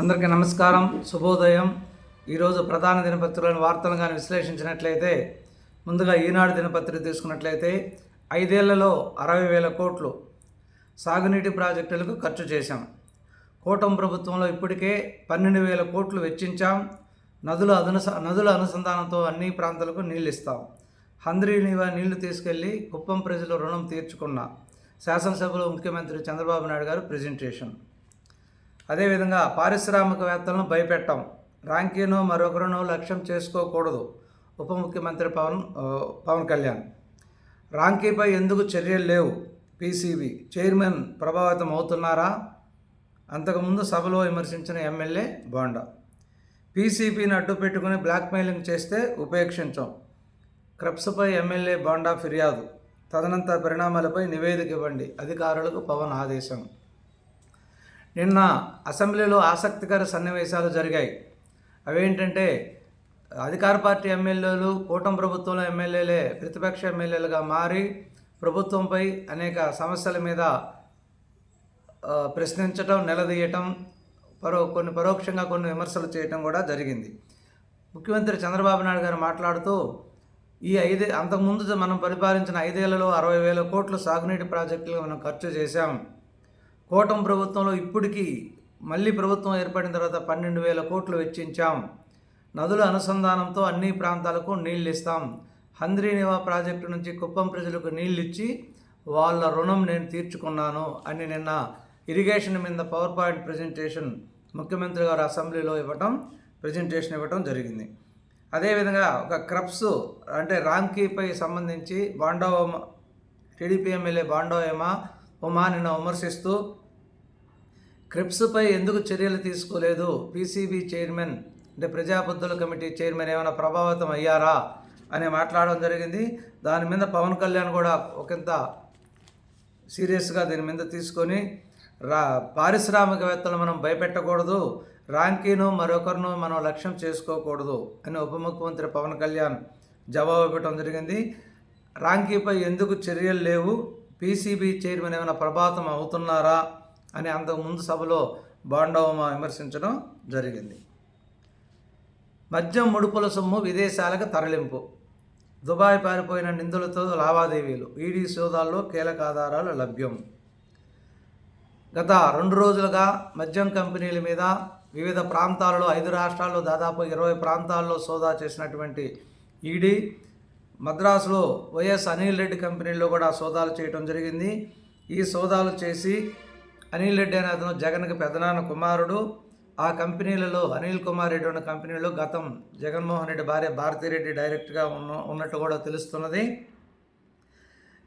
అందరికీ నమస్కారం శుభోదయం. ఈరోజు ప్రధాన దినపత్రికలను వార్తలను కానీ విశ్లేషించినట్లయితే ముందుగా ఈనాడు దినపత్రిక తీసుకున్నట్లయితే ఐదేళ్ళలో అరవై వేల కోట్లు సాగునీటి ప్రాజెక్టులకు ఖర్చు చేశాం. కూటమి ప్రభుత్వంలో ఇప్పటికే పన్నెండు వేల కోట్లు వెచ్చించాం. నదుల అనుస నదుల అనుసంధానంతో అన్ని ప్రాంతాలకు నీళ్ళు ఇస్తాం హంద్రీ నీళ్ళు తీసుకెళ్ళి కుప్పం ప్రజలు రుణం తీర్చుకున్న. శాసనసభలో ముఖ్యమంత్రి చంద్రబాబు నాయుడు గారు ప్రజెంటేషన్. అదేవిధంగా పారిశ్రామికవేత్తలను భయపెట్టాం. ర్యాంకీను మరొకరును లక్ష్యం చేసుకోకూడదు. ఉప ముఖ్యమంత్రి పవన్ పవన్ కళ్యాణ్. రాంకీపై ఎందుకు చర్యలు లేవు? పీసీబీ చైర్మన్ ప్రభావితం అవుతున్నారా? అంతకుముందు సభలో విమర్శించిన ఎమ్మెల్యే బోండా. పీసీపీని అడ్డు పెట్టుకుని బ్లాక్మెయిలింగ్ చేస్తే ఉపేక్షించాం. క్రప్స్పై ఎమ్మెల్యే బోండా ఫిర్యాదు. తదనంతర పరిణామాలపై నివేదిక ఇవ్వండి. అధికారులకు పవన్ ఆదేశం. నిన్న అసెంబ్లీలో ఆసక్తికర సన్నివేశాలు జరిగాయి. అవేంటంటే అధికార పార్టీ ఎమ్మెల్యేలు కూటమి ప్రభుత్వంలో ఎమ్మెల్యేలే ప్రతిపక్ష ఎమ్మెల్యేలుగా మారి ప్రభుత్వంపై అనేక సమస్యల మీద ప్రశ్నించటం నిలదీయటం పరో కొన్ని పరోక్షంగా కొన్ని విమర్శలు చేయటం కూడా జరిగింది. ముఖ్యమంత్రి చంద్రబాబు నాయుడు గారు మాట్లాడుతూ ఈ ఐదే అంతకుముందు మనం పరిపాలించిన ఐదేళ్ళలో అరవై వేల కోట్లు సాగునీటి ప్రాజెక్టులు మనం ఖర్చు చేశాం. కూటమి ప్రభుత్వంలో ఇప్పటికీ మళ్ళీ ప్రభుత్వం ఏర్పడిన తర్వాత పన్నెండు వేల కోట్లు వెచ్చించాం. నదుల అనుసంధానంతో అన్ని ప్రాంతాలకు నీళ్ళు ఇస్తాం. హంద్రీనివా ప్రాజెక్టు నుంచి కుప్పం ప్రజలకు నీళ్ళు ఇచ్చి వాళ్ళ రుణం నేను తీర్చుకున్నాను అని నిన్న ఇరిగేషన్ మీద పవర్ పాయింట్ ప్రజెంటేషన్ ముఖ్యమంత్రి గారు అసెంబ్లీలో ఇవ్వటం ప్రజెంటేషన్ ఇవ్వటం జరిగింది. అదేవిధంగా ఒక క్రప్స్ అంటే రాంకీపై సంబంధించి బాండో టీడీపీ ఎమ్మెల్యే బాండవ ఉమా నిన్న విమర్శిస్తూ క్రిప్స్పై ఎందుకు చర్యలు తీసుకోలేదు? పీసీబీ చైర్మన్ అంటే ప్రజాబుద్ధుల కమిటీ చైర్మన్ ఏమైనా ప్రభావితం అయ్యారా? అని మాట్లాడడం జరిగింది. దాని మీద పవన్ కళ్యాణ్ కూడా ఒకంత సీరియస్గా దీని మీద తీసుకొని రా పారిశ్రామికవేత్తలు మనం భయపెట్టకూడదు ర్యాంకీను మరొకరిను మనం లక్ష్యం చేసుకోకూడదు అని ఉప ముఖ్యమంత్రి పవన్ కళ్యాణ్ జవాబు ఇవ్వటం జరిగింది. రాంకీపై ఎందుకు చర్యలు లేవు? పీసీబీ చైర్మన్ ఏమైనా ప్రభావితం అవుతున్నారా? అని అంతకుముందు సభలో బాండవమ విమర్శించడం జరిగింది. మద్యం ముడుపుల సొమ్ము విదేశాలకు తరలింపు. దుబాయ్ పారిపోయిన నిందులతో లావాదేవీలు. ఈడీ సోదాల్లో కీలక ఆధారాలు లభ్యం. గత రెండు రోజులుగా మద్యం కంపెనీల మీద వివిధ ప్రాంతాలలో ఐదు రాష్ట్రాల్లో దాదాపు ఇరవై ప్రాంతాల్లో సోదా చేసినటువంటి ఈడీ మద్రాసులో వైఎస్ అనిల్ రెడ్డి కంపెనీలో కూడా సోదాలు చేయడం జరిగింది. ఈ సోదాలు చేసి అనిల్ రెడ్డి అనే అతను జగన్కి పెదనాన్న కుమారుడు. ఆ కంపెనీలలో అనిల్ కుమార్ రెడ్డి ఉన్న కంపెనీలో గతం జగన్మోహన్ రెడ్డి భార్య భారతిరెడ్డి డైరెక్ట్గా ఉన్న ఉన్నట్టు కూడా తెలుస్తున్నది.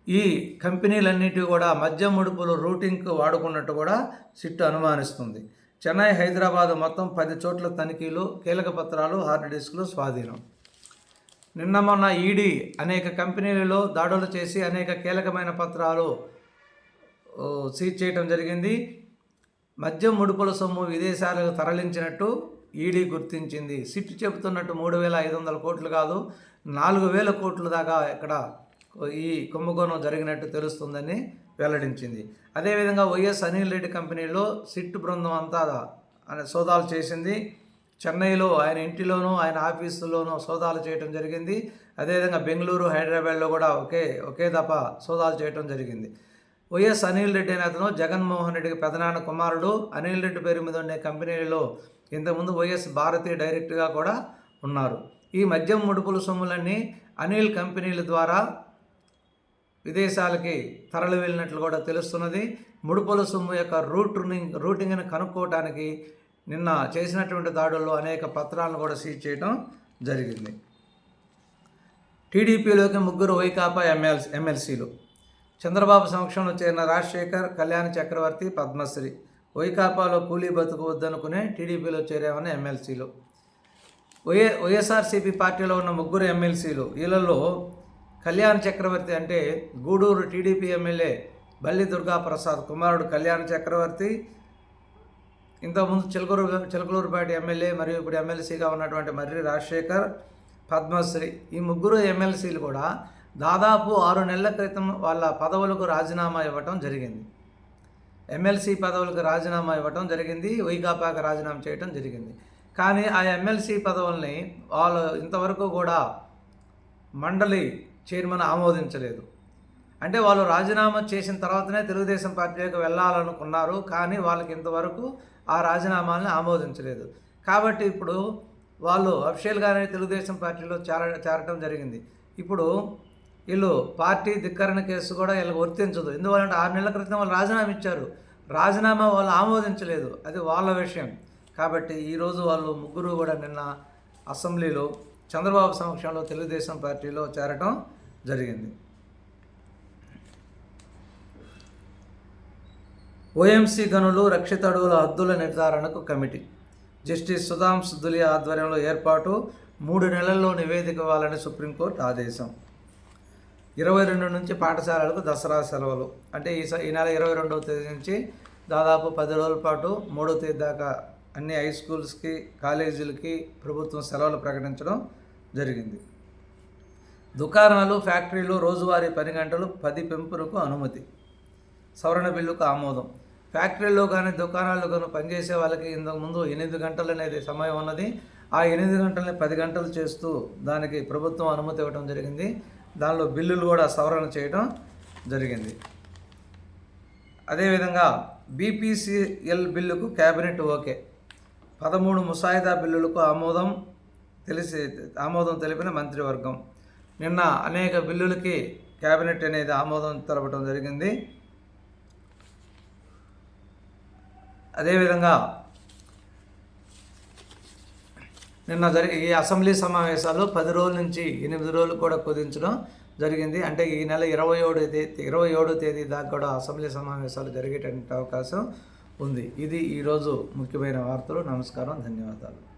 ఈ కంపెనీలన్నిటి కూడా మద్యం ముడుపులు రూటింగ్కు వాడుకున్నట్టు కూడా సిట్టు అనుమానిస్తుంది. చెన్నై హైదరాబాద్ మొత్తం పది చోట్ల తనిఖీలు కీలక పత్రాలు హార్డ్ డిస్క్లు స్వాధీనం. నిన్న మొన్న ఈడీ అనేక కంపెనీలలో దాడులు చేసి అనేక కీలకమైన పత్రాలు సీజ్ చేయడం జరిగింది. మద్యం ముడుపుల సొమ్ము విదేశాలకు తరలించినట్టు ఈడీ గుర్తించింది. సిట్ చెబుతున్నట్టు మూడు వేల ఐదు వందల కోట్లు కాదు నాలుగు వేల కోట్ల దాకా ఇక్కడ ఈ కుంభకోణం జరిగినట్టు తెలుస్తుందని వెల్లడించింది. అదేవిధంగా వైఎస్ అనిల్ రెడ్డి కంపెనీలో సిట్ బృందం అంతా అనే సోదాలు చేసింది. చెన్నైలో ఆయన ఇంటిలోనూ ఆయన ఆఫీసులోనూ సోదాలు చేయడం జరిగింది. అదేవిధంగా బెంగళూరు హైదరాబాద్లో కూడా ఒకే ఒకే దఫ సోదాలు చేయడం జరిగింది. వైఎస్ అనిల్ రెడ్డి అనే అతను జగన్మోహన్ రెడ్డికి పెదనాన్న కుమారుడు. అనిల్ రెడ్డి పేరు మీద ఉండే కంపెనీలలో ఇంతకుముందు వైఎస్ భారతి డైరెక్ట్గా కూడా ఉన్నారు. ఈ మద్యం ముడుపుల సొమ్ములన్నీ అనిల్ కంపెనీల ద్వారా విదేశాలకి తరలి వెళ్ళినట్లు కూడా తెలుస్తున్నది. ముడుపుల సొమ్ము యొక్క రూటింగ్ రూటింగ్ని కనుక్కోవటానికి నిన్న చేసినటువంటి దాడుల్లో అనేక పత్రాలను కూడా సీజ్ చేయడం జరిగింది. టీడీపీలోకి ముగ్గురు వైకాపా ఎమ్మెల్ ఎమ్మెల్సీలు చంద్రబాబు సమక్షంలో చేరిన రాజశేఖర్ కళ్యాణ చక్రవర్తి పద్మశ్రీ వైకాపాలో కూలీ బతుకు వద్దనుకునే టీడీపీలో చేరామని ఎమ్మెల్సీలు. వైఎ వైఎస్ఆర్సీపీ పార్టీలో ఉన్న ముగ్గురు ఎమ్మెల్సీలు. వీళ్ళల్లో కళ్యాణ్ చక్రవర్తి అంటే గూడూరు టీడీపీ ఎమ్మెల్యే బల్లి దుర్గా ప్రసాద్ కుమారుడు కళ్యాణ్ చక్రవర్తి. ఇంతకుముందు చిలకూరు చిలకలూరుపేట ఎమ్మెల్యే మరియు ఇప్పుడు ఎమ్మెల్సీగా ఉన్నటువంటి మర్రి రాజశేఖర్ పద్మశ్రీ ఈ ముగ్గురు ఎమ్మెల్సీలు కూడా దాదాపు ఆరు నెలల క్రితం వాళ్ళ పదవులకు రాజీనామా ఇవ్వటం జరిగింది. ఎమ్మెల్సీ పదవులకు రాజీనామా ఇవ్వటం జరిగింది. వైకాపాకి రాజీనామా చేయటం జరిగింది. కానీ ఆ ఎమ్మెల్సీ పదవుల్ని వాళ్ళు ఇంతవరకు కూడా మండలి చైర్మన్ ఆమోదించలేదు. అంటే వాళ్ళు రాజీనామా చేసిన తర్వాతనే తెలుగుదేశం పార్టీలోకి వెళ్ళాలనుకున్నారు. కానీ వాళ్ళకి ఇంతవరకు ఆ రాజీనామాలను ఆమోదించలేదు. కాబట్టి ఇప్పుడు వాళ్ళు అఫిషియల్గానే తెలుగుదేశం పార్టీలో చేర చేరటం జరిగింది. ఇప్పుడు వీళ్ళు పార్టీ ధిక్కరణ కేసు కూడా వీళ్ళకి వర్తించదు. ఎందువల్లంటే ఆరు నెలల క్రితం వాళ్ళు రాజీనామా ఇచ్చారు. రాజీనామా వాళ్ళు ఆమోదించలేదు. అది వాళ్ళ విషయం. కాబట్టి ఈరోజు వాళ్ళు ముగ్గురు కూడా నిన్న అసెంబ్లీలో చంద్రబాబు సమక్షంలో తెలుగుదేశం పార్టీలో చేరటం జరిగింది. ఓఎంసీ గనులు రక్షిత అడవుల హద్దుల నిర్ధారణకు కమిటీ. జస్టిస్ సుధాం సుద్దులి ఆధ్వర్యంలో ఏర్పాటు మూడు నెలల్లో నివేదిక ఇవ్వాలని సుప్రీంకోర్టు ఆదేశం. ఇరవై రెండు నుంచి పాఠశాలలకు దసరా సెలవులు. అంటే ఈ స- ఈ నెల ఇరవై రెండవ తేదీ నుంచి దాదాపు పది రోజుల పాటు మూడో తేదీ దాకా అన్ని హై స్కూల్స్కి కాలేజీలకి ప్రభుత్వం సెలవులు ప్రకటించడం జరిగింది. దుకాణాలు ఫ్యాక్టరీలు రోజువారీ పని గంటలు పది పెంపునకు అనుమతి. సవరణ బిల్లుకు ఆమోదం. ఫ్యాక్టరీలో కానీ దుకాణాల్లో కానీ పనిచేసే వాళ్ళకి ఇంతకుముందు ఎనిమిది గంటలు అనేది సమయం ఉన్నది. ఆ ఎనిమిది గంటలని పది గంటలు చేస్తూ దానికి ప్రభుత్వం అనుమతి ఇవ్వడం జరిగింది. దానిలో బిల్లులు కూడా సవరణ చేయడం జరిగింది. అదేవిధంగా బీపీసీఎల్ బిల్లుకు కేబినెట్ ఓకే. పదమూడు ముసాయిదా బిల్లులకు ఆమోదం తెలిసి ఆమోదం తెలిపిన మంత్రివర్గం. నిన్న అనేక బిల్లులకి కేబినెట్ అనేది ఆమోదం తెలపడం జరిగింది. అదేవిధంగా నిన్న జరిగి ఈ అసెంబ్లీ సమావేశాలు పది రోజుల నుంచి ఎనిమిది రోజులు కూడా కుదించడం జరిగింది. అంటే ఈ నెల ఇరవై ఏడు తేదీ ఇరవై ఏడో తేదీ దాకా కూడా అసెంబ్లీ సమావేశాలు జరిగేటువంటి అవకాశం ఉంది. ఇది ఈరోజు ముఖ్యమైన వార్తలు. నమస్కారం. ధన్యవాదాలు.